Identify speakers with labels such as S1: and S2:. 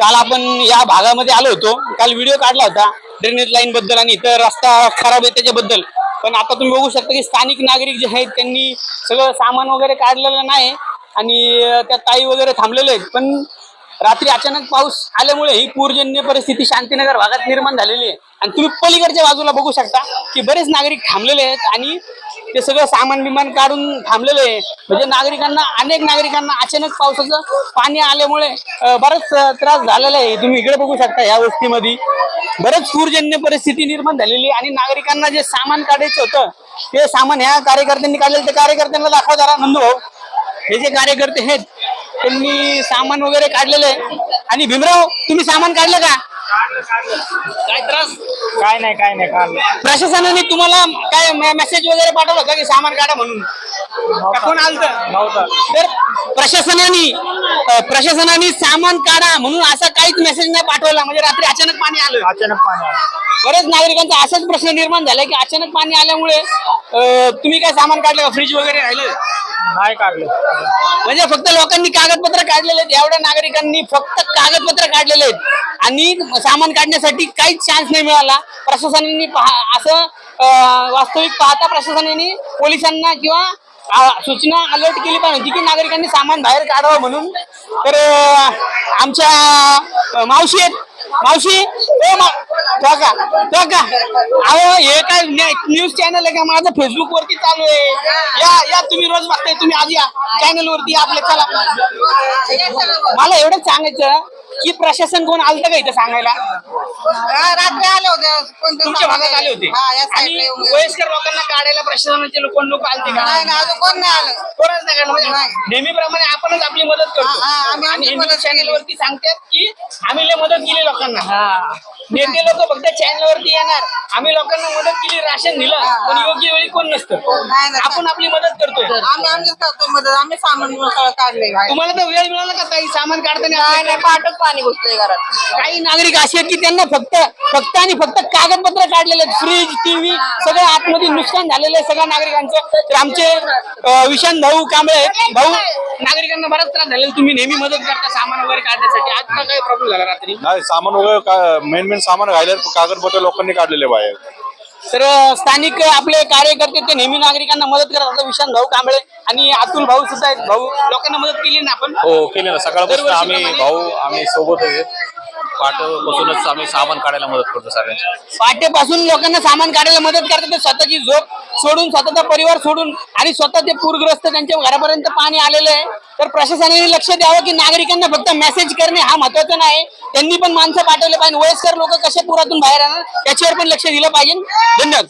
S1: काल आपण या भागामध्ये आलो होतो. काल व्हिडिओ काढला होता. ड्रेनेज लाईन बद्दल आणि इतर रस्ता खराब आहे त्याच्याबद्दल. पण आता तुम्ही बघू शकता की स्थानिक नागरिक जे आहेत त्यांनी सगळं सामान वगैरे काढलेलं नाही आणि त्या ताई वगैरे थांबलेले आहेत. पण रात्री अचानक पाऊस आल्यामुळे ही पूरजन्य परिस्थिती शांतीनगर भागात निर्माण झालेली आहे. आणि तुम्ही पलीकडच्या बाजूला बघू शकता की बरेच नागरिक थांबलेले आहेत आणि ते सगळं सामान बिमान काढून थांबलेले आहे. म्हणजे नागरिकांना अनेक नागरिकांना अचानक पावसाचं पाणी आल्यामुळे बराच त्रास झालेला आहे. तुम्ही इकडे बघू शकता या वस्तीमध्ये. बरंच पूरजन्य परिस्थिती निर्माण झालेली आहे आणि नागरिकांना जे सामान काढायचं होतं ते सामान ह्या कार्यकर्त्यांनी काढलेलं ते कार्यकर्त्यांना दाखवा जरा नंदूभाऊ हे जे कार्यकर्ते आहेत त्यांनी सामान वगैरे काढलेलं आहे. आणि भीमराव तुम्ही सामान काढलं का? काय त्रास
S2: काय नाही काय नाही. काल
S1: प्रशासनाने तुम्हाला काय मेसेज वगैरे पाठवलं का की सामान काढा म्हणून? का कोण आलत?
S2: नव्हतं.
S1: तर प्रशासनाने अं, प्रशासनाने सामान काढा म्हणून असा काहीच मेसेज नाही पाठवला. म्हणजे रात्री अचानक पाणी आलं.
S2: अचानक पाणी आलं.
S1: बरेच नागरिकांचा असाच प्रश्न निर्माण झालाय की अचानक पाणी आल्यामुळे अं, तुम्ही काय सामान काढलं का? फ्रीज वगैरे राहिलं?
S2: नाही काढलं.
S1: म्हणजे फक्त लोकांनी कागदपत्र काढलेले आहेत. एवढ्या नागरिकांनी फक्त कागदपत्र काढलेले आहेत. आणि सामान काढण्यासाठी काहीच चान्स नाही मिळाला. प्रशासनाने असं वास्तविक पाहता प्रशासनाने पोलिसांना किंवा सूचना अलर्ट केली पाहिजे. की नागरिकांनी सामान बाहेर काढावं म्हणून. तर आमच्या मावशी आहेत. मावशी का? का? अहो हे काय न्यूज चॅनल आहे का? माझं फेसबुक वरती चालू आहे. या या तुम्ही रोज बघताय तुम्ही आज या चॅनल वरती या आपल्या. चला. मला एवढंच सांगायचं की प्रशासन कोण आलतं का इथं सांगायला?
S3: रात्री आले होते. कोणत्या
S1: तुमच्या भागात आले होते.
S3: हा या
S1: आणि
S3: साईडला.
S1: वयस्कर लोकांना काढायला प्रशासनाचे लोक कोण लोक आलते का?
S3: नाही नाही अजून कोण नाही आलं.
S1: कोणच नाही म्हणजे
S3: नाही.
S1: नेहमीप्रमाणे आपणच आपली मदत करतो.
S3: हा, आम्ही
S1: आणि
S3: आमची
S1: न्यूज
S3: मदत
S1: चॅनल. वरती सांगतात की आम्ही लय मदत केली लोकांना. नेते लोक फक्त चॅनल वरती येणार. आम्ही लोकांना मदत केली राशन दिलं
S3: हा,
S1: पण
S3: हा.
S1: योग्य वेळी कोण नसतं.
S3: नाही, नाही.
S1: आपण आपली मदत करतोय.
S3: आम्ही आमचीच करतोय मदत. आम्ही सामान सगळं काढले.
S1: तुम्हाला तर वेळ मिळाला का काही सामान काढताना
S3: नाही नाही पाठच पाणी घुसलंय घरात.
S1: काही नागरिक असे आहेत की त्यांना फक्त फक्त आणि फक्त कागदपत्र काढलेले आहेत. फ्रीज टीव्ही सगळं आतमध्ये नुकसान झालेलं आहे सगळ्या नागरिकांचं. तर आमचे अं, विशांत भाऊ कांबळे भाऊ नागरिकांना बराच त्रास झालेला तुम्ही नेहमी मदत करता सामान वगैरे काढण्यासाठी. आज का काय प्रॉब्लेम झाला रात्री?
S4: नाही सामान वगैरे मेन मेन सामान राहिले कागदपत्र लोकांनी काढलेले बाहेर.
S1: तर अं, स्थानिक आपले कार्यकर्ते ते नेहमी नागरिकांना मदत करत असतात विशांत भाऊ कांबळे आणि अतुल भाऊ सुद्धा आहेत. भाऊ लोकांना मदत केली ना आपण?
S5: हो केले ना. सकाळपासून आम्ही? भाऊ आम्ही सोबत आहे पाठपासूनच आम्ही सामान काढायला मदत करतो सगळ्यांची.
S1: पाट्यापासून लोकांना सामान काढायला मदत करतात स्वतःची झोप सोडून स्वतःचा परिवार सोडून आणि स्वतः ते पूरग्रस्त त्यांच्या घरापर्यंत पाणी आलेलं आहे. तर प्रशासनाने लक्ष द्यावं की नागरिकांना फक्त मेसेज करणे हा महत्त्वाचा नाही. त्यांनी पण माणसं पाठवले पाहिजे. वयस्कर लोक कसे पुरातून बाहेर आणणार त्याच्यावर पण लक्ष दिलं पाहिजे. धन्यवाद.